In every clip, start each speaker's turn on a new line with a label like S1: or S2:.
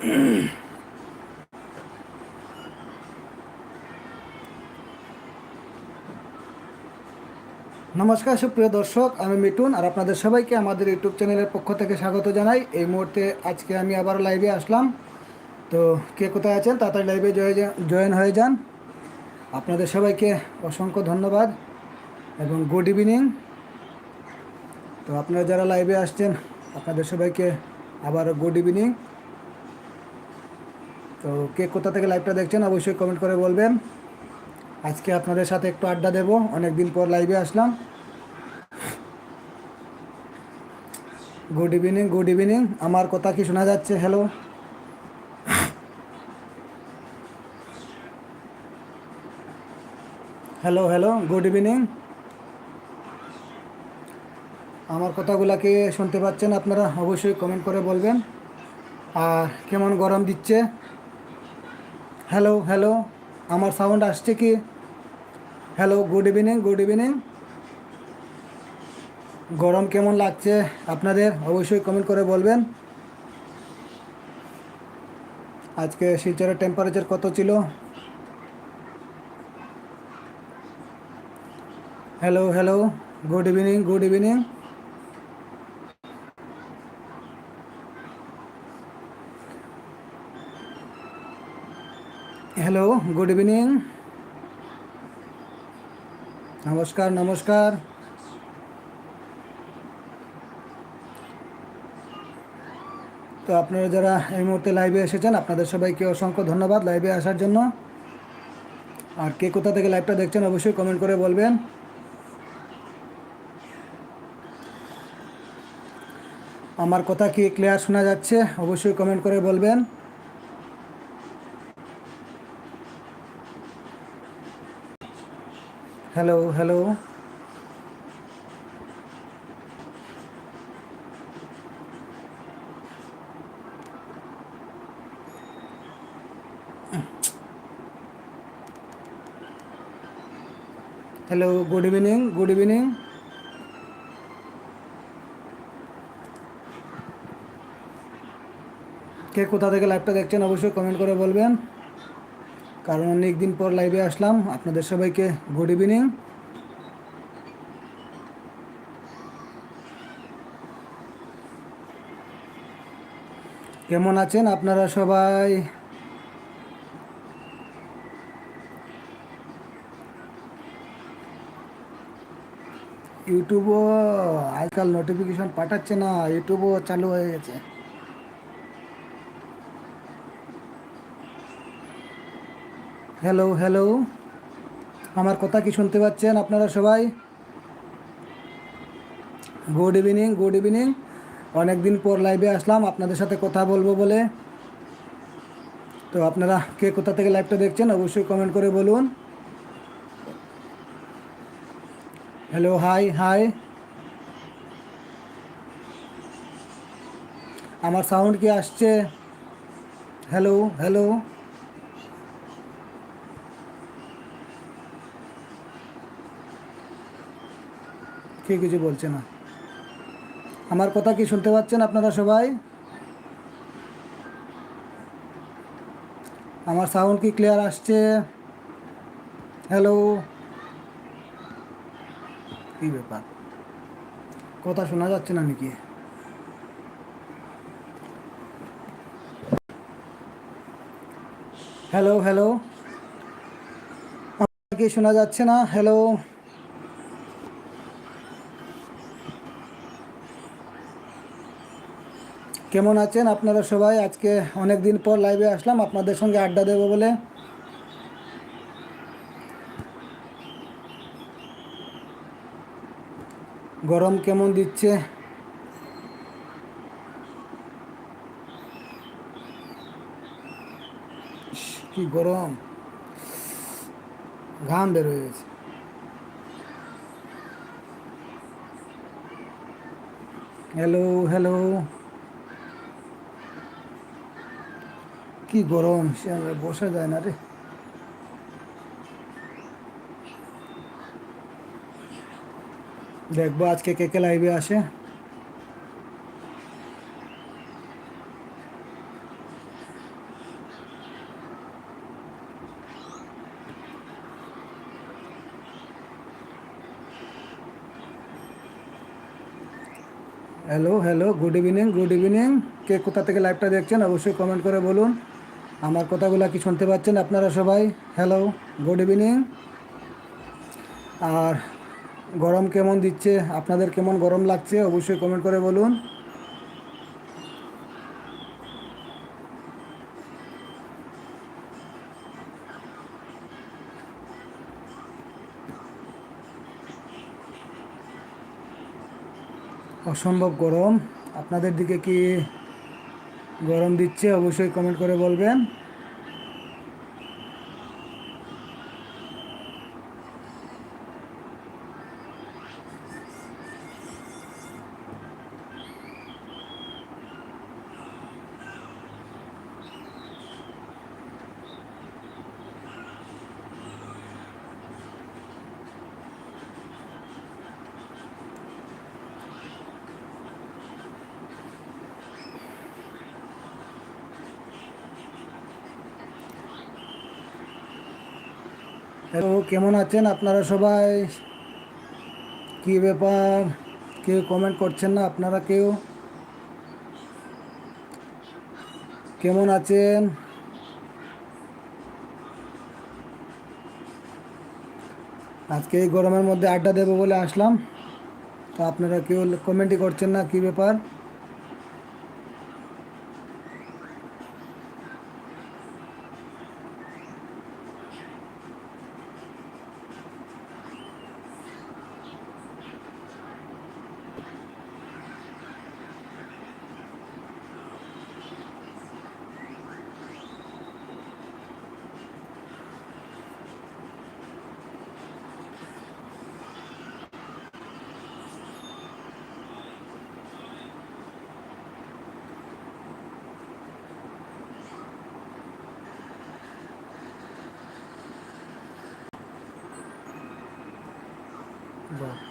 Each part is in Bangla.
S1: নমস্কার, সুপ্রিয় দর্শক, আমি মিটুন আর আপনাদের সবাইকে আমাদের ইউটিউব চ্যানেলের পক্ষ থেকে স্বাগত জানাই। এই মুহূর্তে আজকে আমি আবার লাইভে আসলাম। তো কে কোথায় আছেন? তাড়াতাড়ি লাইভে জয়েন হয়ে যান। আপনাদের সবাইকে অসংখ্য ধন্যবাদ এবং গুড ইভিনিং তো আপনারা যারা লাইভে আসছেন, আপনাদের সবাইকে আবার গুড ইভিনিং তো কে কোথা থেকে লাইভটা দেখছেন অবশ্যই কমেন্ট করে বলবেন। আজকে আপনাদের সাথে একটু আড্ডা দেবো অনেক দিন পর লাইভে আসলাম। গুড ইভিনিং গুড ইভিনিং আমার কথা কি শোনা যাচ্ছে? Hello hello hello good evening আমার কথাগুলাকে শুনতে পাচ্ছেন আপনারা? অবশ্যই কমেন্ট করে বলবেন। আর কেমন গরম দিচ্ছে? হ্যালো হ্যালো আমার সাউন্ড আসছে কি? Hello good evening good evening গরম কেমন লাগছে আপনাদের? অবশ্যই কমেন্ট করে বলবেন। আজকে শিলচরের টেম্পারেচার কত ছিল? Hello hello good evening good evening hello good evening নমস্কার নমস্কার তো আপনারা যারা এই মুহূর্তে লাইভে এসেছেন, আপনাদের সবাইকে অসংখ্য ধন্যবাদ লাইভে আসার জন্য। আর কে কোথা থেকে লাইভটা দেখছেন, অবশ্যই কমেন্ট করে বলবেন। আমার কথা কি ক্লিয়ার শোনা যাচ্ছে, অবশ্যই কমেন্ট করে বলবেন। Hello hello hello good evening good evening কে কোথা থেকে লাইভটা দেখছেন অবশ্যই কমেন্ট করে বলবেন। কারণ অনেক দিন পর লাইভে আসলাম। আপনাদের সবাইকে গুড ইভিনিং কেমন আছেন আপনারা সবাই? ইউটিউবও আজকাল নোটিফিকেশন পাঠাচ্ছে না, ইউটিউবও চালু হয়ে গেছে। হ্যালো হ্যালো আমার কথা কি শুনতে পাচ্ছেন আপনারা সবাই? গুড ইভিনিং গুড ইভিনিং অনেক দিন পর লাইভে আসলাম, আপনাদের সাথে কথা বলব বলে। তো আপনারা কে কোথা থেকে লাইভটা দেখছেন অবশ্যই কমেন্ট করে বলুন। হ্যালো হাই হাই আমার সাউন্ড কি আসছে? হ্যালো হ্যালো কে কিছু বলছে না। আমার কথা কি শুনতে পাচ্ছেন আপনারা সবাই? আমার সাউন্ড কি ক্লিয়ার আসছে? হ্যালো কি ব্যাপার? কথা শোনা যাচ্ছে না নাকি? হ্যালো হ্যালো কি শোনা যাচ্ছে না? হ্যালো কেমন আছেন আপনারা সবাই? আজকে অনেক দিন পর লাইভে আসলাম। আপনাদের সঙ্গে আড্ডা দেবো বলে। গরম কেমন দিচ্ছে? কি গরম। ঘাম বের হয়ে গেছে। হ্যালো হ্যালো কি গরম, সে আমরা বসা যায় না রে। দেখব আজকে কে কে লাইভে আসে। Hello hello good evening good evening কে কোথা থেকে লাইভটা দেখছেন, অবশ্যই কমেন্ট করে বলুন। আমার কথাগুলো কি শুনতে পাচ্ছেন আপনারা সবাই? হ্যালো গুড ইভিনিং আর গরম কেমন দিচ্ছে? আপনাদের কেমন গরম লাগছে? অবশ্যই কমেন্ট করে বলুন। অসম্ভব গরম। আপনাদের দিকে কি গরম দিচ্ছে অবশ্যই কমেন্ট করে বলবেন। হ্যালো, কেমন আছেন আপনারা সবাই? কি ব্যাপার? কেউ কমেন্ট করছেন না আপনারা কেউ? কেমন আছেন? আজকে এই গরমের মধ্যে আড্ডা দেবো বলে আসলাম। তো আপনারা কেউ কমেন্টই করছেন না, কি ব্যাপার?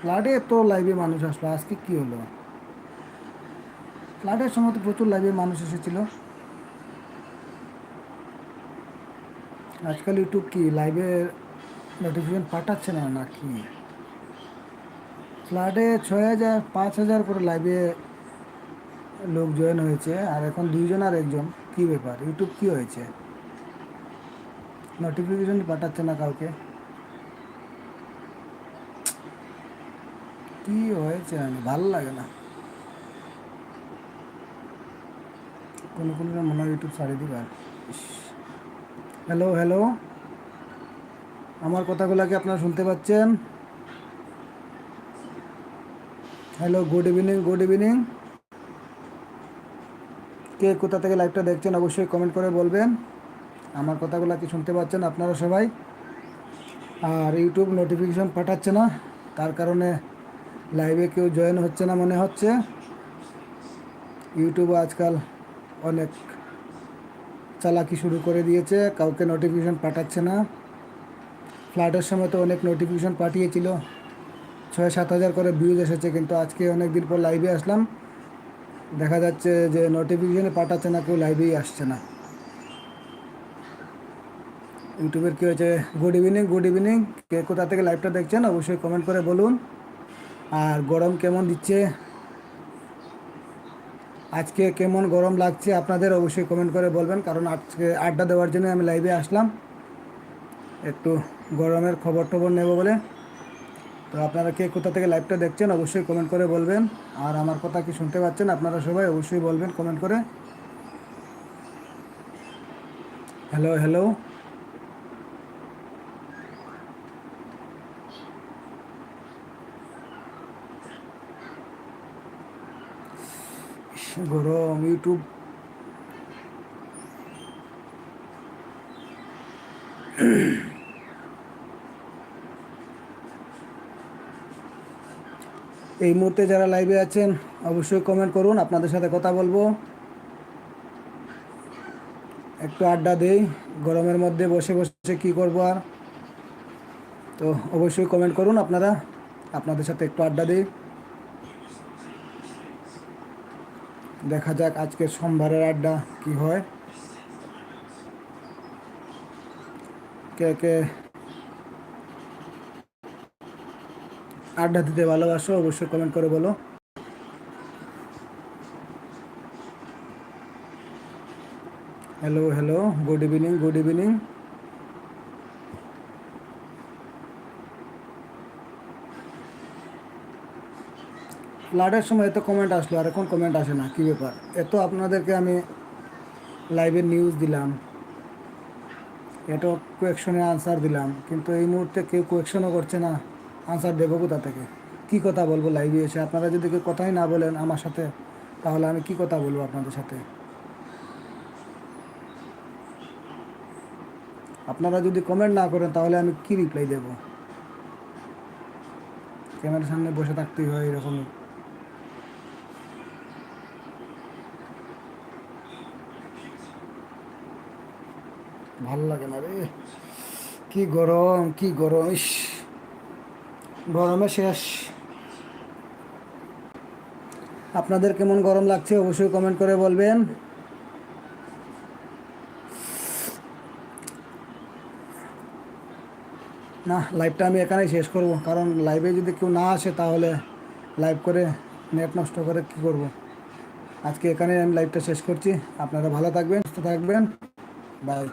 S1: ফ্লাডে তো লাইভে মানুষ আসলো, আজকে কি হলো? ফ্লাডের সময় তো প্রচুর লাইভে মানুষ এসেছিল। আজকাল ইউটিউব কি, লাইভে নোটিফিকেশন পাঠাচ্ছে না নাকি? ফ্লাডে ছয় হাজার, পাঁচ হাজার করে লাইভে লোক জয়েন হয়েছে, আর এখন দুইজন আর একজন। কি ব্যাপার? ইউটিউব কি হয়েছে? নোটিফিকেশন পাঠাচ্ছে না কাউকে। কি হয়েছে আমি ভালো লাগে না। কোনো কোনো মনে হয় ইউটিউব ছাড়িয়ে দিবার হ্যালো হ্যালো আমার কথাগুলো কি আপনারা শুনতে পাচ্ছেন? Hello good evening good evening কে কোথা থেকে লাইভটা দেখছেন অবশ্যই কমেন্ট করে বলবেন। আমার কথাগুলো কি শুনতে পাচ্ছেন আপনারা সবাই? আর ইউটিউব নোটিফিকেশন পাঠাচ্ছে না, তার কারণে লাইভে কেউ জয়েন হচ্ছে না মনে হচ্ছে। ইউটিউবে আজকাল অনেক চালাকি শুরু করে দিয়েছে, কাউকে নোটিফিকেশন পাঠাচ্ছে না। ফ্লাডের সময় তো অনেক নোটিফিকেশন পাঠিয়েছিল। ছয় সাত হাজার করে ভিউজ এসেছে, কিন্তু আজকে অনেক দিন পর লাইভে আসলাম। দেখা যাচ্ছে যে নোটিফিকেশনে পাঠাচ্ছে না, কেউ লাইভেই আসছে না। ইউটিউবের কী হয়েছে? গুড ইভিনিং গুড ইভিনিং কে কোথা থেকে লাইভটা দেখছেন, অবশ্যই কমেন্ট করে বলুন। আর গরম কেমন দিচ্ছে? আজকে কেমন গরম লাগছে আপনাদের অবশ্যই কমেন্ট করে বলবেন, কারণ আজকে আড্ডা দেওয়ার জন্য আমি লাইভে আসলাম। একটু গরমের খবর টবর নেব বলে। তো আপনারা কে কোথা থেকে লাইভটা দেখছেন অবশ্যই কমেন্ট করে বলবেন। আর আমার কথা কি শুনতে পাচ্ছেন আপনারা সবাই অবশ্যই বলবেন কমেন্ট করে। হ্যালো হ্যালো গরম ইউটিউব এই মুহূর্তে যারা লাইভে আছেন, অবশ্যই কমেন্ট করুন, আপনাদের সাথে কথা বলব। একটু আড্ডা দেই, গরমের মধ্যে বসে বসে কি করব আর? তো অবশ্যই কমেন্ট করুন আপনারা, আপনাদের সাথে একটু আড্ডা দিই। দেখা যাক আজকে সোমবারের আড্ডা কি হয়। কে কে আড্ডা দিতে ভালোবাসো অবশ্যই কমেন্ট করে বলো। Hello hello good evening good evening ফ্লাডের সময় এত কমেন্ট আসলো, আর এখন কমেন্ট আসে না, কী ব্যাপার? এত আপনাদেরকে আমি লাইভের নিউজ দিলাম, এত কোয়েকশনে আনসার দিলাম, কিন্তু এই মুহূর্তে কেউ কোয়েকশনও করছে না আনসার দেবো কোথা থেকে? কী কথা বলব লাইভে এসে? আপনারা যদি কেউ কথাই না বলেন আমার সাথে, তাহলে আমি কি কথা বলব আপনাদের সাথে? আপনারা যদি কমেন্ট না করেন, তাহলে আমি কি রিপ্লাই দেব? ক্যামেরার সামনে বসে থাকতেই হয় এরকমই। ভালো লাগে না রে। কি গরম কি গরম, ইস। গরমে শেষ। আপনাদের কেমন গরম লাগছে অবশ্যই কমেন্ট করে বলবেন। না লাইভটা আমি এখানেই শেষ করব, কারণ লাইভে যদি কেউ না আসে তাহলে লাইভ করে নেট নষ্ট করে কি করব? আজকে এখানে আমি লাইভটা শেষ করছি। আপনারা ভালো থাকবেন, সুস্থ থাকবেন। বাই